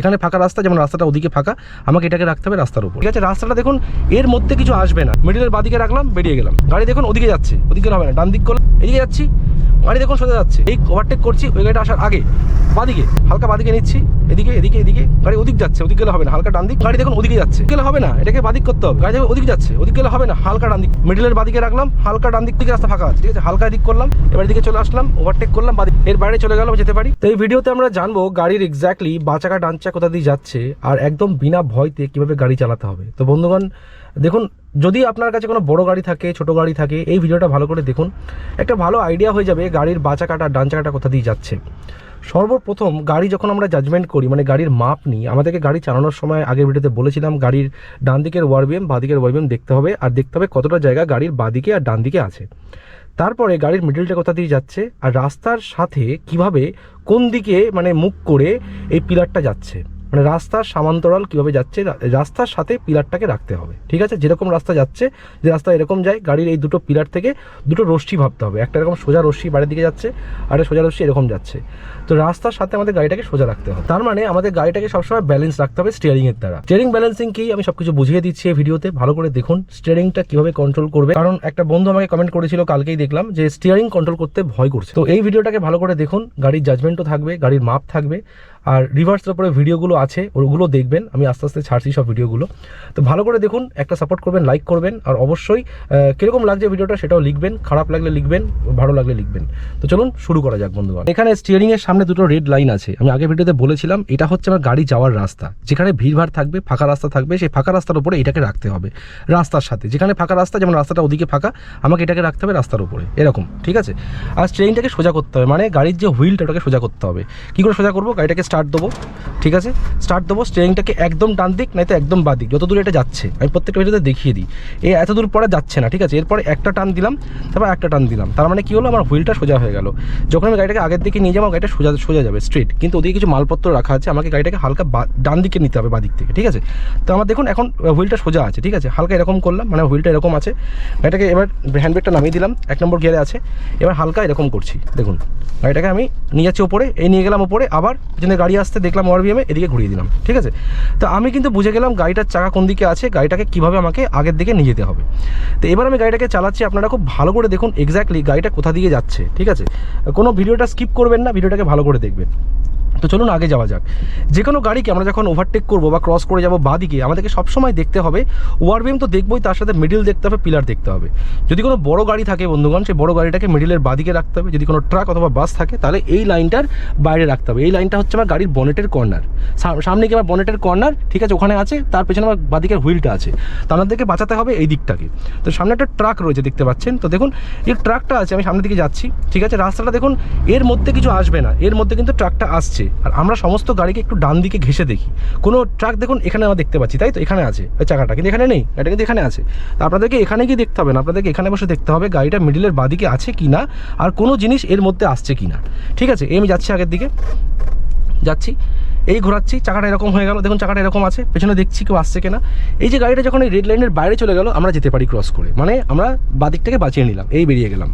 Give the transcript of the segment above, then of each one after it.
এখানে ফাঁকা রাস্তা, যেমন রাস্তাটা ওদিকে ফাঁকা, আমাকে এটাকে রাখতে হবে রাস্তার উপর। ঠিক আছে, রাস্তাটা দেখুন, এর মধ্যে কিছু আসবে না। মিডিলের বাদিকে রাখলাম, বেরিয়ে গেলাম। গাড়ি দেখুন, ওদিকে যাচ্ছে, ওদিকে হবে না ডান দিক করলাম, এদিকে যাচ্ছি, গাড়ি দেখুন সোজা যাচ্ছে। এই ওভারটেক করছি, ওই গাড়িটা আসার আগে। বাদিকে, হালকা বাদিকে নিচ্ছি, এদিকে এদিকে এদিকে, গাড়ি ওদিক যাচ্ছে, ওদিক গেলে হবে না, হালকা ডান দিক গাড়ি দেখুন, ওদিকে যাচ্ছে গেলে হবে না, এটাকে বাদিক করতে হবে। গাড়ি দেখুন, ওদিকে যাচ্ছে, ওদিক গেলে হবে না, হালকা ডান দিক মিডিলের বাদিকে রাখলাম, হালকা ডান দিক থেকে রাস্তা ফাঁকা আছে, ঠিক আছে, হালকা দিক করলাম, এবার দিকে চলে আসলাম ওভারটেক করলাম, বাদিক। এর বাইরে চলে গেলাম, যেতে পারি। তো এই ভিডিওতে আমরা জানব, গাড়ির এক্স্যাক্টলি বাঁচাকা ডানচা কোথা দিয়ে যাচ্ছে, আর একদম বিনা ভয়তে কীভাবে গাড়ি চালাতে হবে? তো বন্ধুগণ, দেখুন, যদি আপনার কাছে কোনো বড় গাড়ি থাকে, ছোট গাড়ি থাকে, এই ভিডিওটা ভালো করে দেখুন। একটা ভালো আইডিয়া হয়ে যাবে গাড়ির বাঁচা কাটা, ডান চাকাটা কোথা দিয়ে যাচ্ছে। সর্বপ্রথম গাড়ি যখন আমরা জাজমেন্ট করি মানে গাড়ির মাপ নিই, আমাদেরকে গাড়ি চালানোর সময় আগের ভিডিওতে বলেছিলাম, গাড়ির ডান দিকের ওয়ারবিএম, বাঁ দিকের ওয়ারবিএম দেখতে হবে, আর দেখতে হবে কতটা জায়গা গাড়ির বাঁদিকে আর ডান দিকে আছে। তারপরে গাড়ির মিডলটা কোথা দিয়ে যাচ্ছে আর রাস্তার সাথে কীভাবে কোন দিকে মানে মুখ করে এই পিলারটা যাচ্ছে? মানে রাস্তার সামান্তরাল কীভাবে যাচ্ছে রাস্তার সাথে পিলারটাকে রাখতে হবে। ঠিক আছে? যেরকম রাস্তা যাচ্ছে, যে রাস্তা এরকম যায়, গাড়ির এই দুটো পিলার থেকে দুটো রশ্মি ভাবতে হবে। একটা এরকম সোজা রশ্মি বাড়ির দিকে যাচ্ছে, আর সোজা রশ্মি এরকম যাচ্ছে। তো রাস্তার সাথে আমাদের গাড়িটাকে সোজা রাখতে হবে। তার মানে আমাদের গাড়িটাকে সবসময় ব্যালেন্স রাখতে হবে স্টিয়ারিং এর দ্বারা। স্টিয়ারিং ব্যালেন্সিং কি? আমি সবকিছু বুঝিয়ে দিচ্ছি এই ভিডিওতে ভালো করে দেখুন স্টিয়ারিংটা কীভাবে কন্ট্রোল করবে। কারণ একটা বন্ধু আমাকে কমেন্ট করেছিল কালকেই দেখলাম যে স্টিয়ারিং কন্ট্রোল করতে ভয় করছে। তো এই ভিডিওটাকে ভালো করে দেখুন। গাড়ির জাজমেন্টও থাকবে, গাড়ির মাপ থাকবে। আর রিভার্সের উপরে ভিডিওগুলো আছে, ওগুলো দেখবেন, আমি আস্তে আস্তে ছাড়ছি সব ভিডিওগুলো তো ভালো করে দেখুন, একটা সাপোর্ট করবেন লাইক করবেন, আর অবশ্যই কীরকম লাগছে ভিডিওটা সেটাও লিখবেন, খারাপ লাগলে লিখবেন, ভালো লাগলে লিখবেন। তো চলুন শুরু করা যাক, বন্ধুগণ। এখানে স্টিয়ারিংয়ের সামনে দুটো রেড লাইন আছে। আমি আগে ভিডিওতে বলেছিলাম, এটা হচ্ছে আমার গাড়ি যাওয়ার রাস্তা। যেখানে ভিড়ভাড় থাকবে, ফাঁকা রাস্তা থাকবে, সেই ফাঁকা রাস্তার উপরে এটাকে রাখতে হবে, রাস্তার সাথে। যেখানে ফাঁকা রাস্তা, যেমন রাস্তাটা ওদিকে ফাঁকা, আমাকে এটাকে রাখতে হবে রাস্তার উপরে। এরকম, ঠিক আছে? আর স্টিয়ারিংটাকে সোজা করতে হবে মানে গাড়ির যে হুইলটা ওটাকে সোজা করতে হবে। কী করে সোজা করব? গাড়িটাকে স্টার্ট দেবো, ঠিক আছে? স্টার্ট দেবো স্টিয়ারিংটাকে একদম ডান দিক নয়তো একদম বাঁ দিক। যত দূর এটা যাচ্ছে, আমি প্রত্যেকটা ভিডিওতে দেখিয়ে দিই। এ এত দূর পরে যাচ্ছে না, ঠিক আছে? এরপরে একটা টান দিলাম, তারপর একটা টান দিলাম। তার মানে কী হলো? আমার হুইলটা সোজা হয়ে গেল। যখন আমি গাড়িটাকে আগের দিকে নিয়ে যাব, গাড়িটা সোজা সোজা যাবে স্ট্রেট কিন্তু ওদিকে কিছু মালপত্র রাখা আছে, আমাকে গাড়িটাকে হালকা ডান দিকে নিতে হবে, বাঁ দিক থেকে, ঠিক আছে? তো আমার দেখুন, এখন হুইলটা সোজা আছে, ঠিক আছে? হালকা এরকম করলাম মানে হুইলটা এরকম আছে। গাড়িটাকে এবার হ্যান্ডব্রেকটা নামিয়ে দিলাম, এক নম্বর গিয়ারে আছে। এবার হালকা এরকম করছি, দেখুন। গাড়িটাকে আমি নিয়ে যাচ্ছি ওপরে, এই নিয়ে গেলাম ওপরে, আবার পিছনে গাড়ি আসতে দেখলাম ওয়ারবিএমে এদিকে ঘুরিয়ে দিলাম, ঠিক আছে? তো আমি কিন্তু বুঝে গেলাম গাড়িটার চাকা কোন দিকে আছে, গাড়িটাকে কীভাবে আমাকে আগের দিকে নিয়ে যেতে হবে। তো এবার আমি গাড়িটাকে চালাচ্ছি, আপনারা খুব ভালো করে দেখুন এক্স্যাক্টলি গাড়িটা কোথা দিকে যাচ্ছে, ঠিক আছে? কোনো ভিডিওটা স্কিপ করবেন না, ভিডিওটাকে ভালো করে দেখবেন। তো চলুন আগে যাওয়া যাক। যে কোনো গাড়িকে আমরা যখন ওভারটেক করব বা ক্রস করে যাব বাদিকে, আমাদেরকে সবসময় দেখতে হবে ওয়ারবিএম তো দেখবোই, তার সাথে মিডিল দেখতে হবে পিলার দেখতে হবে। যদি কোনো বড় গাড়ি থাকে বন্ধুগণ, সেই বড় গাড়িটাকে মিডিলের বাদিকে রাখতে হবে। যদি কোনো ট্রাক অথবা বাস থাকে, তাহলে এই লাইনটার বাইরে রাখতে হবে। এই লাইনটা হচ্ছে আমার গাড়ির বনেটের কর্নার সামনে কি আমার বনেটের কর্নার ঠিক আছে, ওখানে আছে, তার পেছনে আমার বাদিকের হুইলটা আছে। তো আমাদেরকে বাঁচাতে হবে এই দিকটাকে। তো সামনে একটা ট্রাক রয়েছে, দেখতে পাচ্ছেন? তো দেখুন, এই ট্রাকটা আছে, আমি সামনের দিকে যাচ্ছি, ঠিক আছে? রাস্তাটা দেখুন, এর মধ্যে কিছু আসবে না, এর মধ্যে কিন্তু ট্রাকটা আসছে। আর আমরা সমস্ত গাড়িকে একটু ডান দিকে ঘেসে দেখি। কোনো ট্রাক দেখুন, এখানে আমরা দেখতে পাচ্ছি, তাই তো? এখানে আছে। ওই চাকাটা কিন্তু এখানে নেই, এটা কিন্তু এখানে আছে। তো আপনাদেরকে এখানে গিয়ে দেখতে হবে না, আপনাদেরকে এখানে বসে দেখতে হবে গাড়িটা মিডিলের বাদিকে আছে কি না আর কোনো জিনিস এর মধ্যে আসছে কি না ঠিক আছে আমি যাচ্ছি আগের দিকে। যাচ্ছি। এই ঘোরাচ্ছি, চাকাটা এরকম হয়ে গেল, দেখুন চাকাটা এরকম আছে, পেছনে দেখছি কেউ আসছে কিনা। এই যে গাড়িটা যখন এই রেড লাইনের বাইরে চলে গেল, আমরা যেতে পারি ক্রস করে। মানে আমরা বাদিকটাকে বাঁচিয়ে নিলাম, এই বেরিয়ে গেলাম।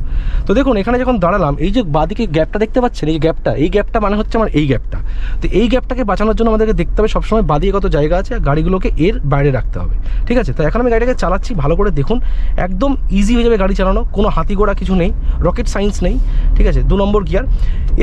তো দেখুন, এখানে যখন দাঁড়ালাম, এই যে বাদিকে গ্যাপটা দেখতে পাচ্ছেন, এই গ্যাপটা এই গ্যাপটা মানে হচ্ছে আমার এই গ্যাপটা তো এই গ্যাপটাকে বাঁচানোর জন্য আমাদেরকে দেখতে হবে সবসময় বাদিকে কত জায়গা আছে গাড়িগুলোকে এর বাইরে রাখতে হবে। ঠিক আছে? তো এখন আমি গাড়িটাকে চালাচ্ছি, ভালো করে দেখুন, একদম ইজি হয়ে যাবে গাড়ি চালানো, কোনো হাতি ঘোড়া কিছু নেই রকেট সায়েন্স নেই, ঠিক আছে? দু নম্বর গিয়ার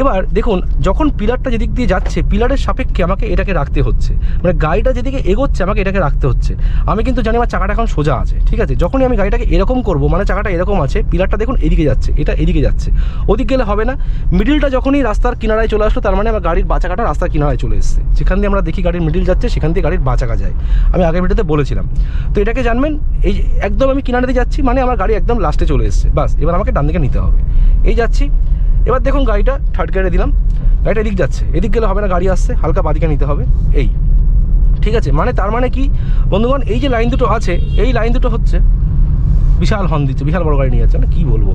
এবার দেখুন, যখন পিলারটা যেদিক দিয়ে যাচ্ছে পিলারের সাপেক্ষে আমাকে এটাকে রাখতে হচ্ছে। মানে গাড়িটা যেদিকে এগোচ্ছে, আমাকে এটাকে রাখতে হচ্ছে। আমি কিন্তু জানি আমার চাকাটা এখন সোজা আছে, ঠিক আছে? যখনই আমি গাড়িটাকে এরকম করব মানে চাকাটা এরকম আছে, পিলারটা দেখুন এদিকে যাচ্ছে, এটা এদিকে যাচ্ছে। ওদিক গেলে হবে না মিডিলটা যখনই রাস্তার কিনারায় চলে আসলো, তার মানে আমার গাড়ির বাঁচাকাটা রাস্তার কিনারায় চলে এসেছে। যেখান দিয়ে আমরা দেখি গাড়ির মিডিল যাচ্ছে, সেখান দিয়ে গাড়ির বাঁচাকা যায়। আমি আগের ভিডিওতে বলেছিলাম। তো এটাকে জানবেন, এই একদম আমি কিনারে যাচ্ছি মানে আমার গাড়ি একদম লাস্টে চলে এসেছে, বাস। এবার আমাকে ডান দিকে নিতে হবে। এই যাচ্ছি এবার দেখুন গাড়িটা থার্ড গিয়ারে দিলাম। গাড়িটা এদিক যাচ্ছে। এদিক গেলে হবে না, গাড়ি আসছে, হালকা বাদিকে নিতে হবে। এই। ঠিক আছে? মানে তার মানে কি? বন্ধুগণ, এই যে লাইন দুটো আছে, এই লাইন দুটো হচ্ছে বিশাল হর্ন দিচ্ছে, বিশাল বড় গাড়ি নিয়ে যাচ্ছে। মানে কী বলব?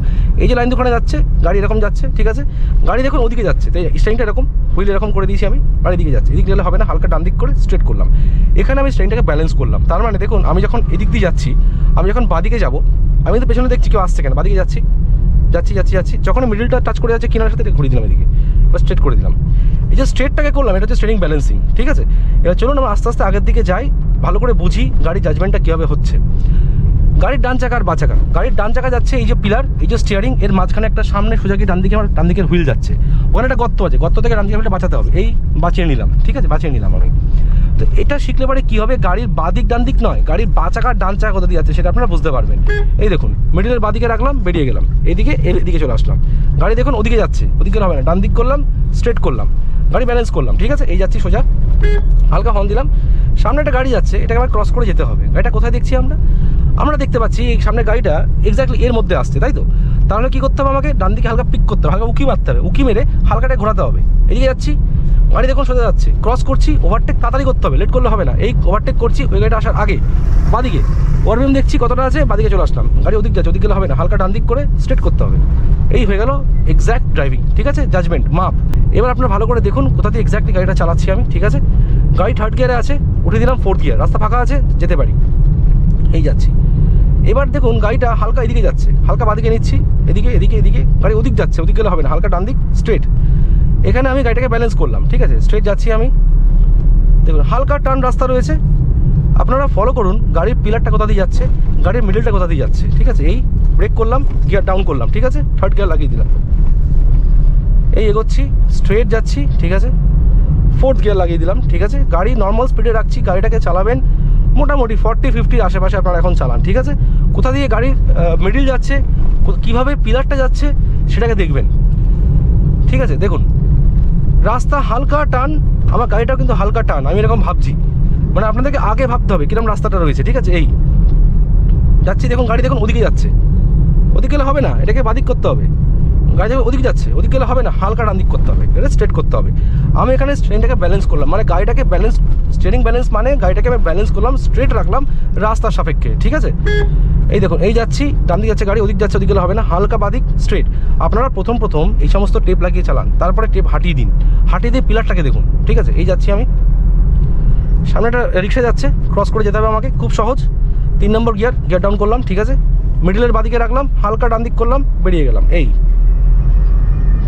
এই যে লাইন দুখানে যাচ্ছে, গাড়ি এরকম যাচ্ছে, ঠিক আছে? গাড়ি দেখুন ওদিকে যাচ্ছে। তাই স্ট্রেনটা এরকম হুইল এরকম করে দিয়েছি আমি, গাড়ি দিকে যাচ্ছে। এদিক গেলে হবে না, হালকা ডান দিক করে স্ট্রেট করলাম। এখানে আমি স্ট্রেনটাকে ব্যালেন্স করলাম। তার মানে দেখুন, আমি যখন এদিক দিয়ে যাচ্ছি, আমি যখন বাদিকে যাব, আমি তো পেছনে দেখছি কেউ আসছে কেন? বাদিকে যাচ্ছি। যাচ্ছি যাচ্ছি যাচ্ছি। যখন মিডিলটা টাচ করে যাচ্ছে কিনার সাথে ঘুরিয়ে দিলাম এদিকে। এবার স্ট্রেট করে দিলাম। এই যে স্ট্রেটটাকে করলাম, এটা হচ্ছে স্ট্রেনিং ব্যালেন্সিং ঠিক আছে? এবার চলুন আমরা আস্তে আস্তে আগের দিকে যাই, ভালো করে বুঝি গাড়ির জাজমেন্টটা কীভাবে হচ্ছে। গাড়ির ডান চাকা আর বা চাকা। গাড়ির ডান চাকা যাচ্ছে এই যে পিলার এই যে স্টিয়ারিং এর মাঝখানে একটা সামনে সোজাকি ডান দিকে আমার ডান দিকের হুইল যাচ্ছে। ওখানে একটা গর্ত আছে, গর্ত থেকে ডান দিকে বাঁচাতে হবে। এই বাঁচিয়ে নিলাম, ঠিক আছে? বাঁচিয়ে নিলাম আমি। তো এটা শিখলে পরে কী হবে? গাড়ির বাদিক ডান দিক নয়, গাড়ির বা চাকা ডান চাকা কোথা দিয়ে যাচ্ছে সেটা আপনারা বুঝতে পারবেন। এই দেখুন মিডিলের বাদিকে রাখলাম, বেরিয়ে গেলাম। এদিকে এদিকে চলে আসলাম। গাড়ি দেখুন ওদিকে যাচ্ছে, ওদিকে হবে না। ডান দিক করলাম স্ট্রেট করলাম। গাড়ি ব্যালেন্স করলাম, ঠিক আছে? এই যাচ্ছি সোজা। হালকা হর্ন দিলাম। সামনে একটা গাড়ি যাচ্ছে, এটাকে আবার ক্রস করে যেতে হবে। গাড়িটা কোথায় দেখছি আমরা? আমরা দেখতে পাচ্ছি এই সামনে গাড়িটা এক্স্যাক্টলি এর মধ্যে আসছে, তাই তো? তাহলে কী করতে হবে আমাকে? ডান দিকে হালকা পিক করতে হবে, হালকা উকি মারতে হবে। উকি মেরে হালকাটা ঘোরাতে হবে। এদিকে যাচ্ছি। গাড়ি দেখুন সোজা যাচ্ছে। ক্রস করছি ওভারটেক তাড়াতাড়ি করতে হবে লেট করলে হবে না। এই ওভারটেক করছি, ওই গাড়িটা আসার আগে। বাদিকে ওয়ারবিএম দেখছি, কতটা আছে? বাদিকে চলে আসলাম। গাড়ি ওদিক যাচ্ছে ওদিক গেলে হবে না। হালকা ডান দিক করে স্ট্রেট করতে হবে। এই হয়ে গেল এক্স্যাক্ট ড্রাইভিং ঠিক আছে? জাজমেন্ট মাপ এবার আপনার ভালো করে দেখুন কোথা থেকে এক্স্যাক্টলি গাড়িটা চালাচ্ছি আমি, ঠিক আছে? গাড়ি থার্ড গিয়ারে আছে উঠে দিলাম ফোর্থ গিয়ার রাস্তা ফাঁকা আছে, যেতে পারি। এই যাচ্ছি। এবার দেখুন গাড়িটা হালকা এদিকে যাচ্ছে, হালকা বাদিকে নিচ্ছি, এদিকে এদিকে এদিকে। গাড়ি ওদিক যাচ্ছে, ওদিক গেলে হবে না, হালকা ডান দিক স্ট্রেট এখানে আমি গাড়িটাকে ব্যালেন্স করলাম, ঠিক আছে? স্ট্রেট যাচ্ছি আমি। দেখুন, হালকা টার্ন রাস্তা রয়েছে। আপনারা ফলো করুন, গাড়ির পিলারটা কোথা দিয়ে যাচ্ছে, গাড়ির মিডলটা কোথা দিয়ে যাচ্ছে, ঠিক আছে? এই ব্রেক করলাম গিয়ার ডাউন করলাম, ঠিক আছে? থার্ড গিয়ার লাগিয়ে দিলাম। এই এগোচ্ছি স্ট্রেট যাচ্ছি, ঠিক আছে? ফোর্থ গিয়ার লাগিয়ে দিলাম, ঠিক আছে? গাড়ি নর্মাল স্পিডে রাখছি, গাড়িটাকে চালাবেন, মোটামুটি ফর্টি ফিফটির আশেপাশে আপনারা এখন চালান, ঠিক আছে? কোথা দিয়ে গাড়ির মিডিল যাচ্ছে কীভাবে পিলারটা যাচ্ছে, সেটাকে দেখবেন। ঠিক আছে? দেখুন রাস্তা হালকা টান, আমার গাড়িটাও কিন্তু হালকা টান, আমি এরকম ভাবছি। মানে আপনাদেরকে আগে ভাবতে হবে কীরকম রাস্তাটা রয়েছে, ঠিক আছে? এই। যাচ্ছি, দেখুন, গাড়ি দেখুন, ওদিকে যাচ্ছে। ওদিকে গেলে হবে না, এটাকে বাদিক করতে হবে। গাড়ি দেখুন, ওদিকে যাচ্ছে, ওদিকে গেলে হবে না, হালকা ডান দিক করতে হবে এটা স্ট্রেট করতে হবে। আমি এখানে স্ট্রেনটাকে ব্যালেন্স করলাম মানে গাড়িটাকে ব্যালেন্স স্টিয়ারিং ব্যালেন্স মানে গাড়িটাকে আমি ব্যালেন্স করলাম স্ট্রেট রাখলাম রাস্তার সাপেক্ষে, ঠিক আছে? এই দেখুন, এই যাচ্ছি ডান দিকে যাচ্ছে গাড়ি, ওদিক যাচ্ছে, ওদিকে গেলে হবে না, হালকা বাদিক স্ট্রেট আপনারা প্রথম প্রথম এই সমস্ত টেপ লাগিয়ে চালান, তারপরে টেপ হাঁটিয়ে দিন। হাঁটিয়ে দিয়ে পিলারটাকে দেখুন, ঠিক আছে? এই যাচ্ছি আমি। সামনে একটা রিক্সা যাচ্ছে ক্রস করে যেতে হবে আমাকে, খুব সহজ। তিন নম্বর গিয়ার গিয়ার ডাউন করলাম, ঠিক আছে? মিডিলের বাদিকে রাখলাম, হালকা ডান দিক করলাম, বেরিয়ে গেলাম, এই।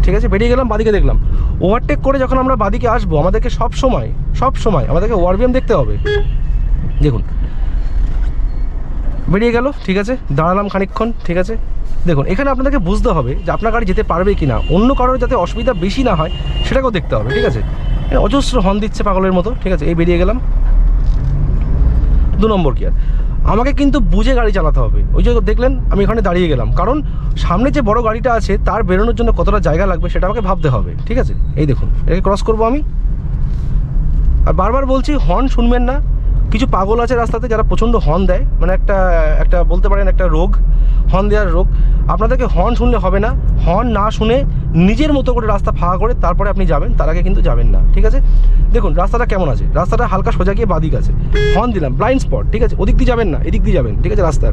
ঠিক আছে? বেরিয়ে গেলাম, বাদিকে দেখলাম। ওভারটেক করে যখন আমরা বাদিকে আসব, আমাদেরকে সব সময় সব সময় আমাদেরকে ওয়ারবিএম দেখতে হবে। দেখুন বেরিয়ে গেল, ঠিক আছে? দাঁড়ালাম খানিকক্ষণ, ঠিক আছে? দেখুন, এখানে আপনাদেরকে বুঝতে হবে যে আপনার গাড়ি যেতে পারবে কি না অন্য কারোর যাতে অসুবিধা বেশি না হয়, সেটাকেও দেখতে হবে, ঠিক আছে? অজস্র হর্ন দিচ্ছে পাগলের মতো, ঠিক আছে? এই বেরিয়ে গেলাম। দু নম্বর গিয়ার। আমাকে কিন্তু বুঝে গাড়ি চালাতে হবে। ওই যে দেখলেন, আমি এখানে দাঁড়িয়ে গেলাম। কারণ সামনে যে বড় গাড়িটা আছে, তার বেরোনোর জন্য কতটা জায়গা লাগবে সেটা আমাকে ভাবতে হবে, ঠিক আছে? এই দেখুন, এটাকে ক্রস করব আমি। আর বারবার বলছি, হর্ন শুনবেন না। কিছু পাগল আছে রাস্তাতে যারা প্রচণ্ড হর্ন দেয় মানে একটা একটা বলতে পারেন একটা রোগ হর্ন দেওয়ার রোগ। আপনাদেরকে হর্ন শুনলে হবে না। হর্ন না শুনে নিজের মতো করে রাস্তা ফাঁকা করে তারপরে আপনি যাবেন, তার আগে কিন্তু যাবেন না, ঠিক আছে? দেখুন, রাস্তাটা কেমন আছে? রাস্তাটা হালকা সোজা গিয়ে বাদিক আছে। হর্ন দিলাম ব্লাইন্ড স্পট ঠিক আছে? ওদিক দিয়ে যাবেন না, এদিক দিয়ে যাবেন, ঠিক আছে? রাস্তার।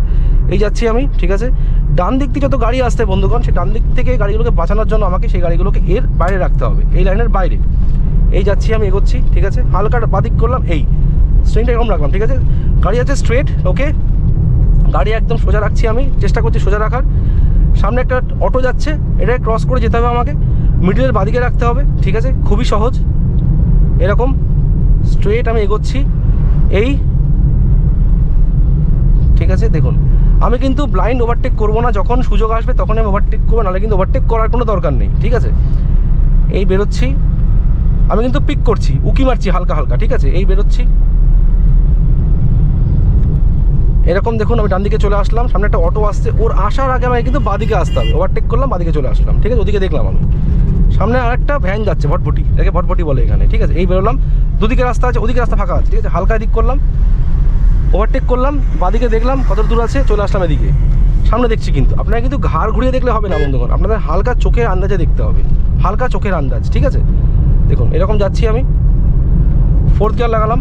এই যাচ্ছি আমি, ঠিক আছে? ডান দিক থেকে যত গাড়ি আসতে বন্ধুগণ সেই ডান দিক থেকে গাড়িগুলোকে বাঁচানোর জন্য আমাকে সেই গাড়িগুলোকে এর বাইরে রাখতে হবে, এই লাইনের বাইরে। এই যাচ্ছি আমি, এগোচ্ছি, ঠিক আছে? হালকা বাদিক করলাম, এই। স্ট্রেনটা এরকম রাখলাম, ঠিক আছে? গাড়ি আছে স্ট্রেট ওকে গাড়ি একদম সোজা রাখছি আমি, চেষ্টা করছি সোজা রাখার। সামনে একটা অটো যাচ্ছে এটাকে ক্রস করে যেতে হবে আমাকে। মিডিলের বাদিকে রাখতে হবে, ঠিক আছে? খুবই সহজ। এরকম স্ট্রেট আমি এগোচ্ছি, এই। ঠিক আছে? দেখুন, আমি কিন্তু ব্লাইন্ড ওভারটেক করব না, যখন সুযোগ আসবে তখন আমি ওভারটেক করব, নাহলে কিন্তু ওভারটেক করার কোনো দরকার নেই, ঠিক আছে? এই বেরোচ্ছি, আমি কিন্তু পিক করছি, উকি মারছি হালকা হালকা, ঠিক আছে? এই বেরোচ্ছি। এরকম দেখুন আমি ডান দিকে চলে আসলাম, সামনে একটা অটো আসছে, ওর আসার আগে আমাকে কিন্তু বাদিকে আসতে হবে। ওভারটেক করলাম, বাদিকে চলে আসলাম, ঠিক আছে? ওদিকে দেখলাম আমি। সামনে আরেকটা ভ্যান যাচ্ছে, ভটভটি, এটাকে ভটভটি বলে এখানে, ঠিক আছে? এই বেরোলাম, দুদিকে রাস্তা আছে, ওদিকে রাস্তা ফাঁকা আছে, ঠিক আছে? হালকা দিক করলাম ওভারটেক করলাম, বাদিকে দেখলাম, কত দূর আছে, চলে আসলাম এদিকে। সামনে দেখছি কিন্তু আপনারা কিন্তু ঘাড় ঘুরিয়ে দেখলে হবে না, বন্ধুগণ। আপনাদের হালকা চোখের আন্দাজে দেখতে হবে। হালকা চোখের আন্দাজ, ঠিক আছে? দেখুন, এরকম যাচ্ছি আমি। ফোর্থ গিয়ার লাগালাম।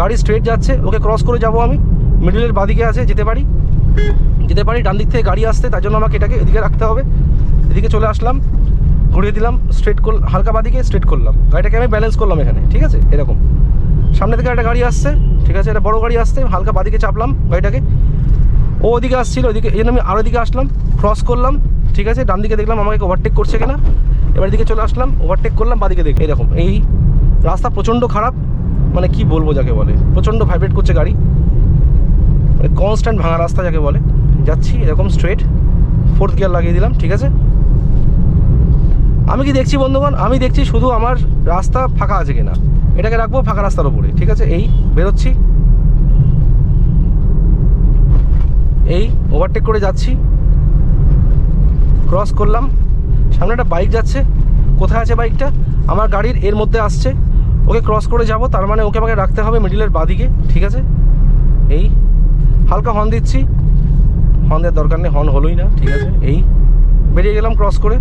গাড়ি স্ট্রেট যাচ্ছে, ওকে ক্রস করে যাব আমি। মিডলের বাদিকে আছে, যেতে পারি? যেতে পারি ডান দিক থেকে গাড়ি আসতে তার জন্য আমাকে এটাকে এদিকে রাখতে হবে। এদিকে চলে আসলাম, ঘুরিয়ে দিলাম স্ট্রেট কর হালকা বাদিকে স্ট্রেট করলাম। গাড়িটাকে আমি ব্যালেন্স করলাম এখানে, ঠিক আছে? এরকম। সামনে থেকে একটা গাড়ি আসছে, ঠিক আছে? এটা বড় গাড়ি আসছে, হালকা বাদিকে চাপলাম গাড়িটাকে। ও ওদিকে আসছিল, ওদিকে, এই আমি আরও দিকে আসলাম ক্রস করলাম, ঠিক আছে? ডান দিকে দেখলাম আমাকে ওভারটেক করছে কিনা। এবার দিকে চলে আসলাম ওভারটেক করলাম, বাদিকে দেখ, এরকম। এই রাস্তা প্রচণ্ড খারাপ মানে কি বলব যাকে বলে, প্রচণ্ড ভাইব্রেট করছে গাড়ি। কনস্ট্যান্ট ভাঙা রাস্তা যাকে বলে। যাচ্ছি এরকম স্ট্রেট ফোর্থ গিয়ার লাগিয়ে দিলাম, ঠিক আছে? আমি কি দেখছি বন্ধুগণ? আমি দেখছি শুধু আমার রাস্তা ফাঁকা আছে কিনা। এটাকে রাখব ফাঁকা রাস্তার উপরে, ঠিক আছে? এই, বেরোচ্ছি। এই ওভারটেক করে যাচ্ছি। ক্রস করলাম। সামনে একটা বাইক যাচ্ছে। কোথায় আছে বাইকটা আমার গাড়ির এর মধ্যে আসছে। ওকে ক্রস করে যাব, তার মানে ওকে আমাকে রাখতে হবে মিডিলের বাদিকে, ঠিক আছে? এই হালকা হর্ন দিচ্ছি। হর্ন দেওয়ার দরকার নেই, হর্ন হলোই না, ঠিক আছে? এই, বেরিয়ে গেলাম ক্রস করে।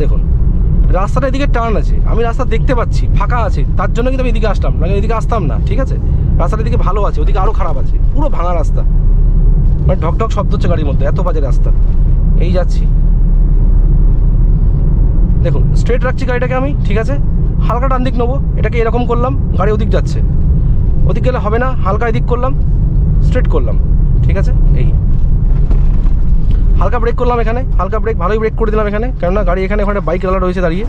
দেখুন, রাস্তাটা এদিকে টার্ন আছে, আমি রাস্তা দেখতে পাচ্ছি, ফাঁকা আছে, তার জন্য কিন্তু আমি এদিকে আসলাম না এদিকে আসতাম না, ঠিক আছে? রাস্তাটা এদিকে ভালো আছে, ওদিকে আরও খারাপ আছে, পুরো ভাঙা রাস্তা। মানে ঢক ঢক শব্দ হচ্ছে গাড়ির মধ্যে, এত বাজে রাস্তা। এই যাচ্ছি। দেখুন স্ট্রেট রাখছি গাড়িটাকে আমি, ঠিক আছে? হালকা ডান দিক নেব, এটাকে এরকম করলাম, গাড়ি ওদিক যাচ্ছে। ওদিক গেলে হবে না, হালকা এদিক করলাম স্ট্রেট করলাম, ঠিক আছে? এই। হালকা ব্রেক করলাম এখানে, হালকা ব্রেক ভালোই ব্রেক করে দিলাম এখানে, কেননা গাড়ি এখানে ওখানে বাইক রালা রয়েছে দাঁড়িয়ে।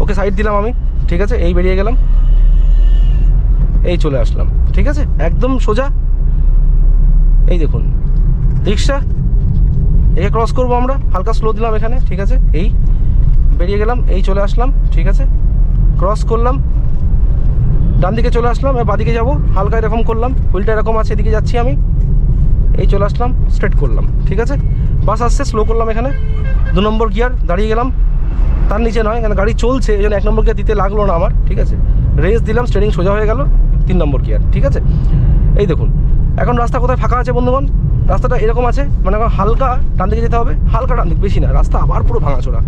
ওকে সাইড দিলাম আমি, ঠিক আছে? এই বেরিয়ে গেলাম। এই চলে আসলাম, ঠিক আছে? একদম সোজা। এই দেখুন, রিক্সা, একে ক্রস করব আমরা, হালকা স্লো দিলাম এখানে, ঠিক আছে? এই, বেরিয়ে গেলাম, এই চলে আসলাম, ঠিক আছে? ক্রস করলাম ডান দিকে চলে আসলাম, এবার বাদিকে যাব। হালকা এরকম করলাম, হুইলটা এরকম আছে, এদিকে যাচ্ছি আমি। এই চলে আসলাম স্ট্রেট করলাম, ঠিক আছে? বাস আসছে স্লো করলাম এখানে। দু নম্বর গিয়ার দাঁড়িয়ে গেলাম। তার নিচে নয় কারণ গাড়ি চলছে, এই জন্য এক নম্বর গিয়ার দিতে লাগল না আমার, ঠিক আছে? রেস দিলাম স্টেরিং সোজা হয়ে গেল, তিন নম্বর গিয়ার ঠিক আছে? এই দেখুন, এখন রাস্তা কোথায় ফাঁকা আছে বন্ধুগণ? রাস্তাটা এরকম আছে মানে হালকা ডান দিকে যেতে হবে, হালকা ডান দিক বেশি না, রাস্তা আবার পুরো ভাঙাচোরা।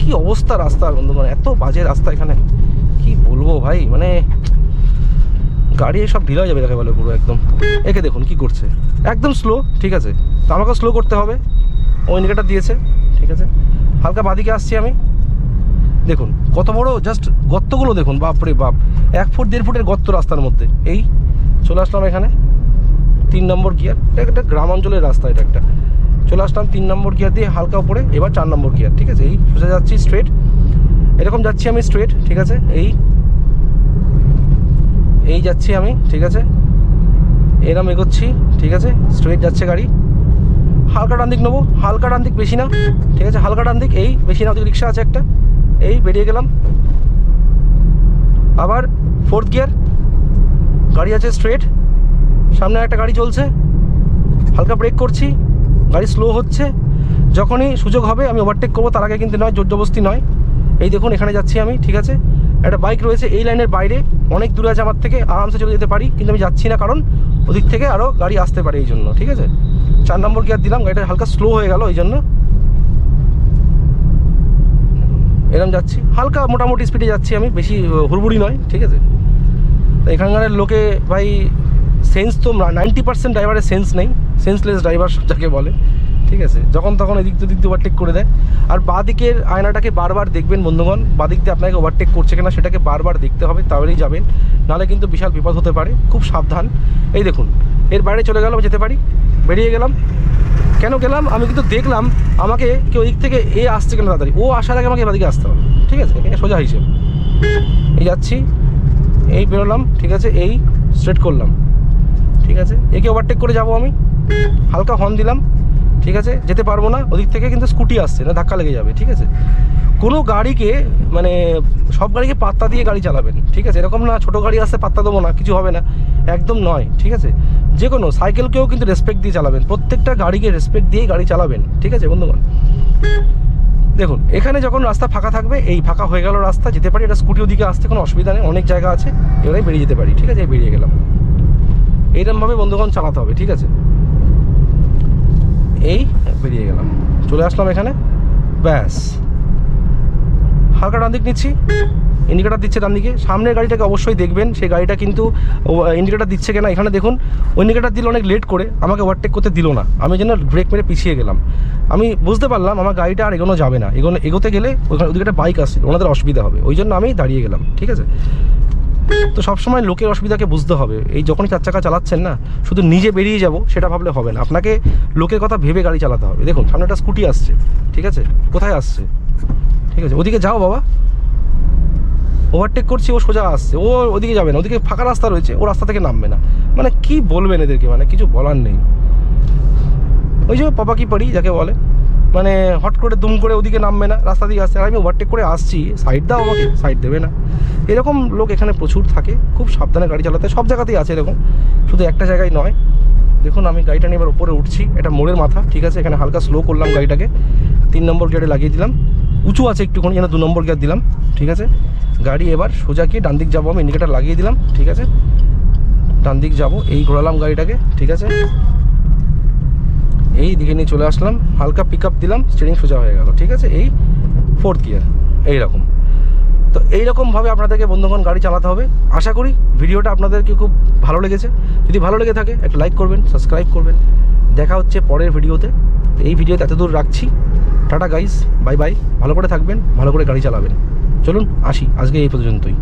কি অবস্থা রাস্তা বন্ধুগণ, এত বাজে রাস্তা এখানে। কি বলব ভাই মানে গাড়ি সব ঢিলা যাবে দেখে বলে পুরো একদম। একে দেখুন কি করছে। একদম স্লো ঠিক আছে। তো আমাকে স্লো করতে হবে। ও ইন্ডিকেটার দিয়েছে, ঠিক আছে। হালকা বাদিকে আসছি আমি। দেখুন, কত বড় জাস্ট গর্তগুলো দেখুন, বাপরে বাপ। এক ফুট, দেড় ফুটের গর্ত রাস্তার মধ্যে। এই, চলে আসলাম এখানে। তিন নম্বর গিয়ার এটা একটা গ্রামাঞ্চলের রাস্তা, এটা একটা। চলে আসলাম তিন নম্বর গিয়ার দিয়ে হালকা উপরে, এবার চার নম্বর গিয়ার ঠিক আছে। এই, সোজা যাচ্ছি স্ট্রেট এরকম যাচ্ছি আমি স্ট্রেট ঠিক আছে। এই এই যাচ্ছি আমি, ঠিক আছে? এরম এগোচ্ছি, ঠিক আছে? স্ট্রেট যাচ্ছে গাড়ি। হালকা ডান দিক নেব, হালকা ডান দিক বেশি না, ঠিক আছে? হালকা ডান দিক, এই বেশি না, রিক্সা আছে একটা। এই বেরিয়ে গেলাম। আবার ফোর্থ গিয়ার গাড়ি আছে স্ট্রেট সামনে একটা গাড়ি চলছে। হালকা ব্রেক করছি, গাড়ি স্লো হচ্ছে। যখনই সুযোগ হবে, আমি ওভারটেক করব, তার আগে কিন্তু নয় জোর জবস্তি নয়। এই দেখুন, এখানে যাচ্ছি আমি, ঠিক আছে? একটা বাইক রয়েছে এই লাইনের বাইরে, অনেক দূরে আছে আমার থেকে, আরামসে চলে যেতে পারি, কিন্তু আমি যাচ্ছি না কারণ ওদিক থেকে আরও গাড়ি আসতে পারে এই জন্য, ঠিক আছে? চার নম্বর গিয়ার দিলাম, গাড়িটা হালকা স্লো হয়ে গেল এই জন্য। এরকম যাচ্ছি, হালকা মোটামুটি স্পিডে যাচ্ছি আমি, বেশি হুড়বুড়ি নয়, ঠিক আছে? এখানকার লোকে, ভাই সেন্স তো নাইনটি পার্সেন্ট ড্রাইভারের সেন্স নেই সেন্সলেস ড্রাইভার যাকে বলে। ঠিক আছে? যখন তখন এদিক দিক দিয়ে ওভারটেক করে দেয়। আর বাদিকের আয়নাটাকে বারবার দেখবেন বন্ধুগণ। বাদিক দিয়ে আপনাকে ওভারটেক করছে কিনা সেটাকে বারবার দেখতে হবে, তাহলেই যাবেন। নাহলে কিন্তু বিশাল বিপদ হতে পারে। খুব সাবধান। এই দেখুন, এর বাইরে চলে গেলাম, যেতে পারি? বেরিয়ে গেলাম। কেন গেলাম? আমি কিন্তু দেখলাম আমাকে কেউ ওদিক থেকে এ আসছে কেন তাড়াতাড়ি। ও আসার আগে আমাকে এদিকে আসতে হবে। ঠিক আছে? সোজা হিসেবে। এই যাচ্ছি। এই বেরোলাম, ঠিক আছে? এই স্ট্রেট করলাম। ঠিক আছে? একে ওভারটেক করে যাব আমি। হালকা হর্ন দিলাম। ঠিক আছে? যেতে পারব না, ওদিক থেকে কিন্তু স্কুটি আসছে, না ধাক্কা লেগে যাবে, ঠিক আছে? কোনো গাড়িকে মানে সব গাড়িকে পাত্তা দিয়ে গাড়ি চালাবেন, ঠিক আছে? এরকম না ছোটো গাড়ি আসতে পাত্তা দেবো না, কিছু হবে না, একদম নয়, ঠিক আছে? যে কোনো সাইকেলকেও কিন্তু রেসপেক্ট দিয়ে চালাবেন, প্রত্যেকটা গাড়িকে রেসপেক্ট দিয়েই গাড়ি চালাবেন, ঠিক আছে, বন্ধুগণ? দেখুন, এখানে যখন রাস্তা ফাঁকা থাকবে, এই ফাঁকা হয়ে গেল রাস্তা, যেতে পারি, এটা স্কুটি ওদিকে আসতে কোনো অসুবিধা নেই, অনেক জায়গা আছে, এবারে বেরিয়ে যেতে পারি, ঠিক আছে? বেরিয়ে গেলাম। এইরকমভাবে বন্ধুগণ চালাতে হবে, ঠিক আছে? এই বেরিয়ে গেলাম। চলে আসলাম এখানে। ব্যাস। হালকা ডান দিক নিচ্ছি। ইন্ডিকেটার দিচ্ছে ডান দিকে। সামনের গাড়িটাকে অবশ্যই দেখবেন। সেই গাড়িটা কিন্তু ইন্ডিকেটার দিচ্ছে কিনা এখানে দেখুন। ওই ইন্ডিকেটার দিল অনেক লেট করে। আমাকে ওভারটেক করতে দিল না। আমি যেন ব্রেক মেরে পিছিয়ে গেলাম। আমি বুঝতে পারলাম, আমার গাড়িটা আর এগোনো যাবে না। এগোনো, এগোতে গেলে ওখানে ওদিকে একটা বাইক আসছে ওনাদের অসুবিধা হবে। ওই জন্য আমি দাঁড়িয়ে গেলাম। ঠিক আছে? তো সবসময় লোকের অসুবিধাকে বুঝতে হবে। এই যখনই চার চাকা চালাচ্ছেন না, শুধু নিজে বেরিয়ে যাব, সেটা ভাবলে হবে না। আপনাকে লোকের কথা ভেবে গাড়ি চালাতে হবে। দেখুন, সামনে একটা স্কুটি আসছে, ঠিক আছে? কোথায় আসছে? ঠিক আছে, ওদিকে যাও বাবা। ওভারটেক করছি, ও সোজা আসছে। ও ওদিকে যাবে না, ওদিকে ফাঁকা রাস্তা রয়েছে, ও রাস্তা থেকে নামবে না। মানে কি বলবেন এদেরকে? মানে কিছু বলার নেই। ওই যে পাপা কি পারি যাকে বলে। মানে হট করে দুম করে ওদিকে নামবে না, রাস্তা দিয়ে আসছে। আর আমি ওভারটেক করে আসছি। সাইড দাও আমাকে সাইড দেবে না। এরকম লোক এখানে প্রচুর থাকে। খুব সাবধানে গাড়ি চালাতে সব জায়গাতেই আছে এরকম। শুধু একটা জায়গায় নয়। দেখুন, আমি গাড়িটা নিয়ে এবার উপরে উঠছি। এটা মোড়ের মাথা, ঠিক আছে? এখানে হালকা স্লো করলাম গাড়িটাকে। তিন নম্বর গিয়ারে লাগিয়ে দিলাম। উঁচু আছে একটুখানি, যেন দু নম্বর গিয়ার দিলাম। ঠিক আছে? গাড়ি এবার সোজা গিয়ে ডান দিক যাব আমি। ইন্ডিকেটার লাগিয়ে দিলাম। ঠিক আছে? ডান দিক যাব। এই ঘোরালাম গাড়িটাকে। ঠিক আছে? এই দিকে নিয়ে চলে আসলাম, হালকা পিক দিলাম স্টিয়ারিং সোজা হয়ে গেল, ঠিক আছে? এই ফোর্থ গিয়ার এইরকম। তো এইরকমভাবে আপনাদেরকে বন্ধুগণ গাড়ি চালাতে হবে। আশা করি ভিডিওটা আপনাদেরকে খুব ভালো লেগেছে। যদি ভালো লেগে থাকে, একটা লাইক করবেন সাবস্ক্রাইব করবেন। দেখা হচ্ছে পরের ভিডিওতে। এই ভিডিওতে এত দূর রাখছি। টাটা গাইস বাই বাই ভালো করে থাকবেন, ভালো করে গাড়ি চালাবেন। চলুন, আসি। আজকে এই পর্যন্তই।